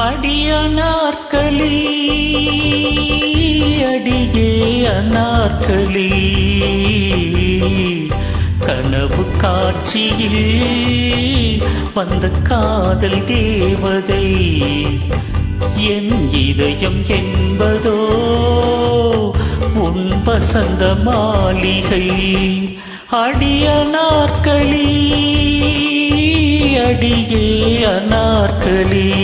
அடிய நாற்களி அடியே அநாற்களி கனவு காட்சியில் வந்த காதல் தேவதை. என் இதயம் என்பதோ உன் வசந்த மாளிகை. அடிய நாற்களி அடியே அநாற்களி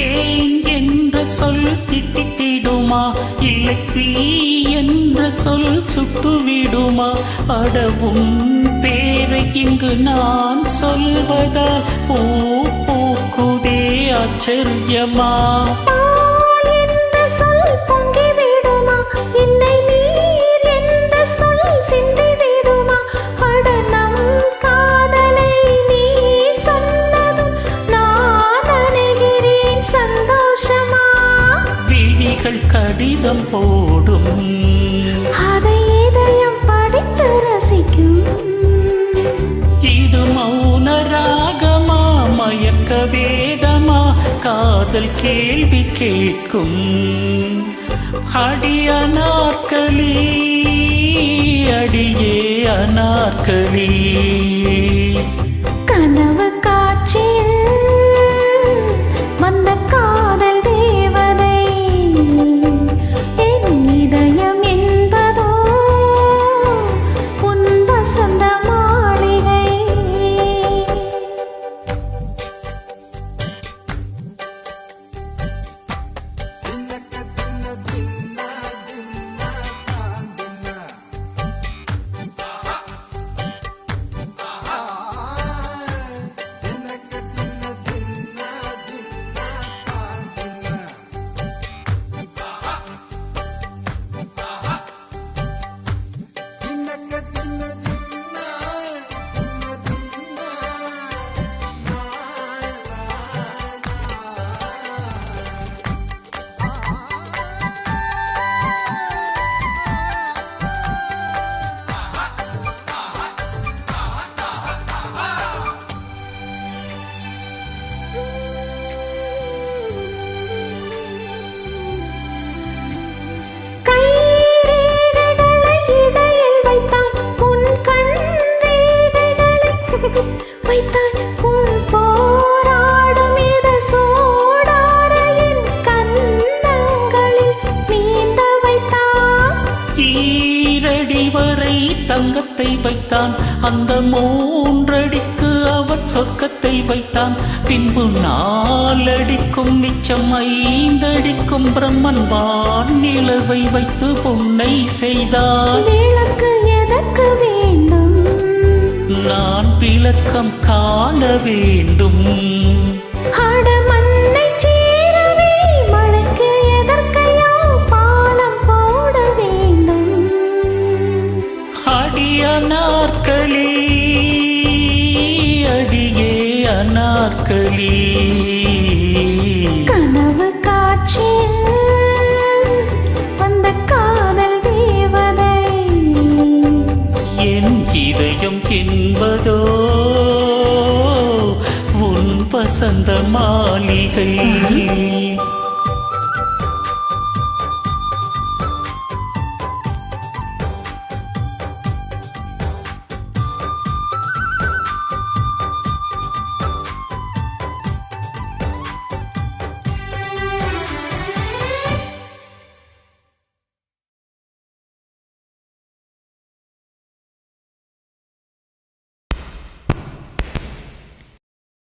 ஏன் என்ற சொல் திட்டித்திடுமா? இல்லை தீ என்ற சொல் சுட்டுவிடுமா? அடவும் பேரை இங்கு நான் சொல்வதால் பூ பூக்குதே ஆச்சரியமா? விழிகள் கடிதம் போடும். அதை இதயம் படித்து ரசிக்கும். இது மௌன ராகமா மயக்க வேதமா காதல் கேள்வி கேட்கும். நாற்களி அடியே அநாற்களி. கனவு வரை தங்கத்தை வைத்தான். அந்த மூன்றடிக்கு அவன் சொர்க்கத்தை வைத்தான். பின்பு நாலடிக்கும் மிச்சம் ஐந்தடிக்கும் பிரம்மன் வான் நிலவை வைத்து பொன்னை செய்தான். விளக்கு எதற்கு நான் விளக்கம் காண வேண்டும். அட மண்ணைச் வசந்த மாளிகை.